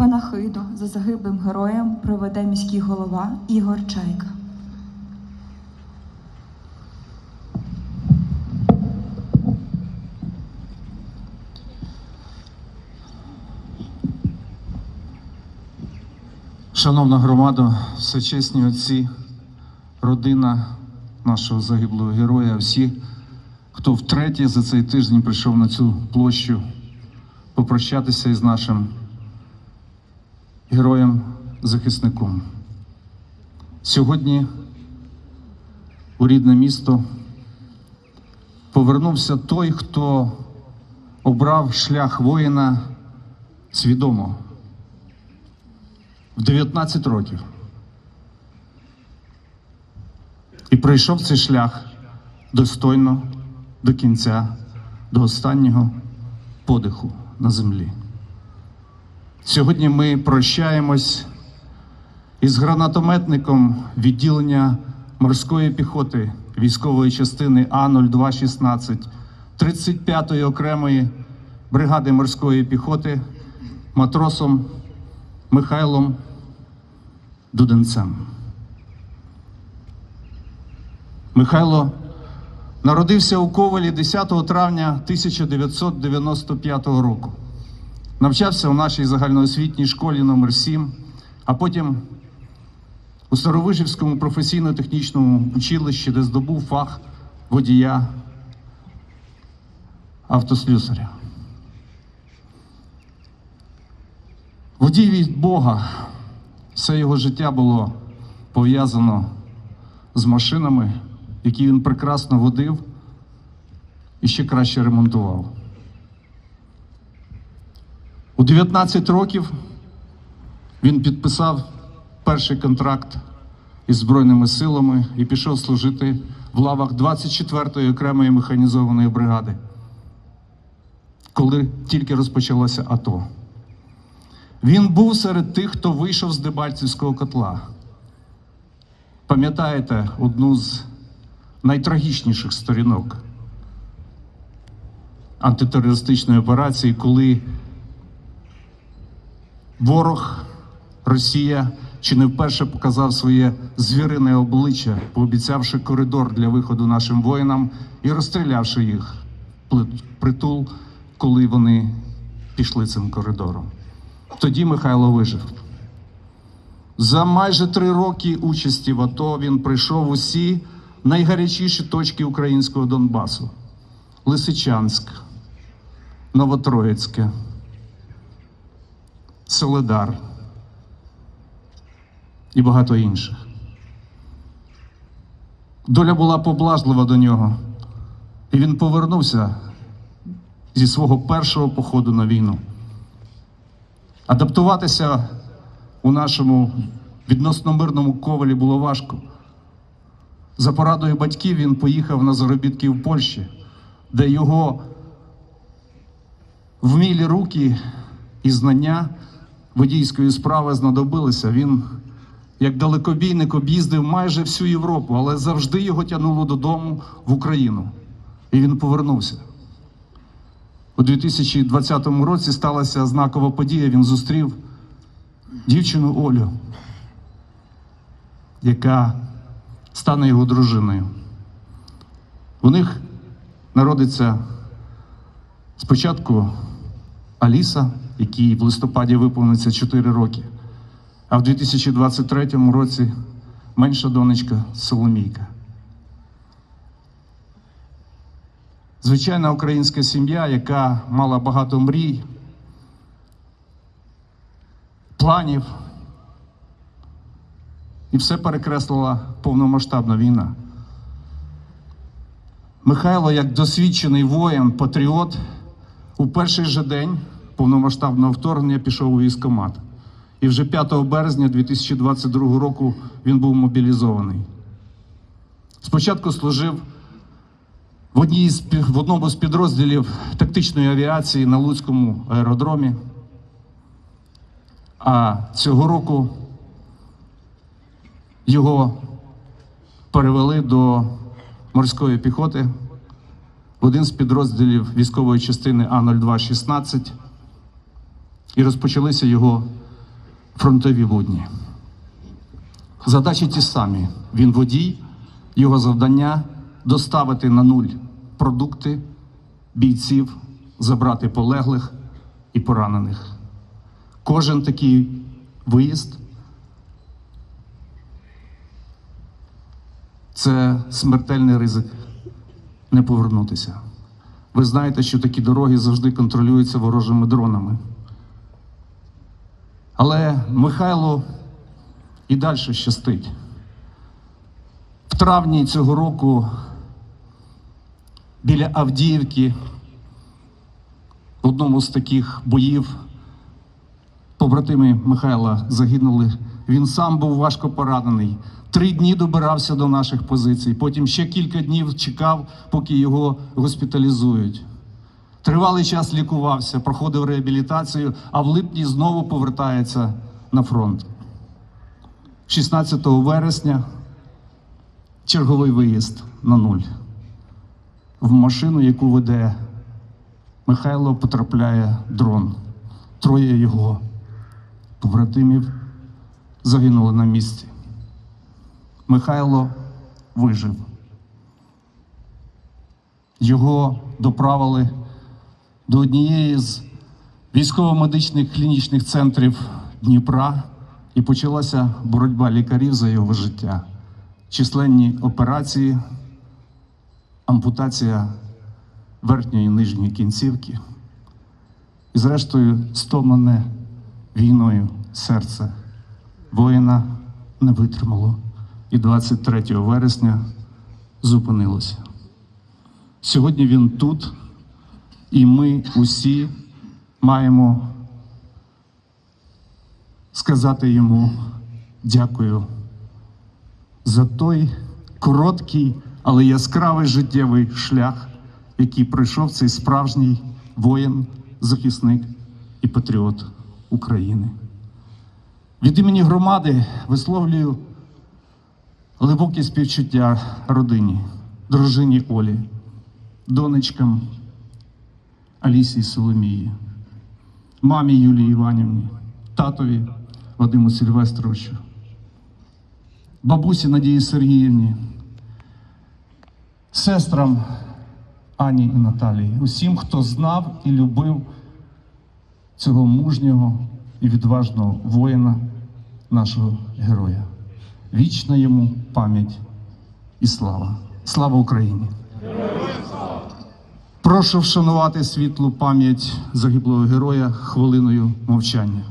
Панахиду за загиблим героєм проведе міський голова Ігор Чайка. Шановна громада, всечесні отці, родина нашого загиблого героя, всі, хто втретє за цей тиждень прийшов на цю площу попрощатися із нашим героєм-захисником. Сьогодні у рідне місто повернувся той, хто обрав шлях воїна свідомо в 19 років. І пройшов цей шлях достойно до кінця, до останнього подиху на землі. Сьогодні ми прощаємось із гранатометником відділення морської піхоти військової частини А-0216 35-ї окремої бригади морської піхоти матросом Михайлом Дуденцем. Михайло народився у Ковалі 10 травня 1995 року. Навчався у нашій загальноосвітній школі номер 7 а потім у Старовижівському професійно-технічному училищі, де здобув фах водія автослюсаря. Водій від Бога. Все його життя було пов'язано з машинами, які він прекрасно водив і ще краще ремонтував. У 19 років він підписав перший контракт із Збройними силами і пішов служити в лавах 24-ї окремої механізованої бригади, коли тільки розпочалося АТО. Він був серед тих, хто вийшов з Дебальцівського котла. Пам'ятаєте одну з найтрагічніших сторінок антитерористичної операції, коли ворог Росія чи не вперше показав своє звірине обличчя, пообіцявши коридор для виходу нашим воїнам і розстрілявши їх притул, коли вони пішли цим коридором. Тоді Михайло вижив. За майже три роки участі в АТО він прийшов усі найгарячіші точки українського Донбасу: Лисичанськ, Новотроїцьке, Соледар і багато інших. Доля була поблажлива до нього, і він повернувся зі свого першого походу на війну. Адаптуватися у нашому відносно мирному ковалі було важко. За порадою батьків він поїхав на заробітки в Польщі, де його вмілі руки і знання водійської справи знадобилися. Він, як далекобійник, об'їздив майже всю Європу, але завжди його тягнуло додому в Україну. І він повернувся. У 2020 році сталася знакова подія. Він зустрів дівчину Олю, яка стане його дружиною. У них народиться спочатку Аліса, якій в листопаді виповниться 4 роки, а в 2023 році менша донечка Соломійка. Звичайна українська сім'я, яка мала багато мрій, планів, і все перекреслила повномасштабна війна. Михайло, як досвідчений воїн, патріот, у перший же день повномасштабного вторгнення пішов у військкомат. І вже 5 березня 2022 року він був мобілізований. Спочатку служив в, одній з, в одному з підрозділів тактичної авіації на Луцькому аеродромі. А цього року його перевели до морської піхоти в один з підрозділів військової частини А-0216 і розпочалися його фронтові будні. Задачі ті самі. Він водій, його завдання доставити на нуль продукти, бійців, забрати полеглих і поранених. Кожен такий виїзд це смертельний ризик не повернутися. Ви знаєте, що такі дороги завжди контролюються ворожими дронами. Але Михайло і далі щастить. В травні цього року біля Авдіївки в одному з таких боїв побратими Михайла загинули. Він сам був важко поранений. Три дні добирався до наших позицій. Потім ще кілька днів чекав, поки його госпіталізують. Тривалий час лікувався, проходив реабілітацію, а в липні знову повертається на фронт. 16 вересня черговий виїзд на нуль. В машину, яку веде Михайло, потрапляє дрон. Троє його побратимів загинули на місці. Михайло вижив. Його доправили до однієї з військово-медичних клінічних центрів Дніпра і почалася боротьба лікарів за його життя. Численні операції, ампутація верхньої і нижньої кінцівки. І зрештою стомлене війною серце воїна не витримало і 23 вересня зупинилося. Сьогодні він тут, і ми усі маємо сказати йому дякую за той короткий, але яскравий життєвий шлях, який пройшов цей справжній воїн, захисник і патріот України. Від імені громади висловлюю глибокі співчуття родині, дружині Олі, донечкам Алісі і Соломії, мамі Юлії Іванівні, татові Вадиму Сильвестровичу, бабусі Надії Сергіївні, сестрам Ані і Наталії, усім, хто знав і любив цього мужнього і відважного воїна, нашого героя. Вічна йому пам'ять і слава. Слава Україні! Прошу вшанувати світлу пам'ять загиблого героя хвилиною мовчання.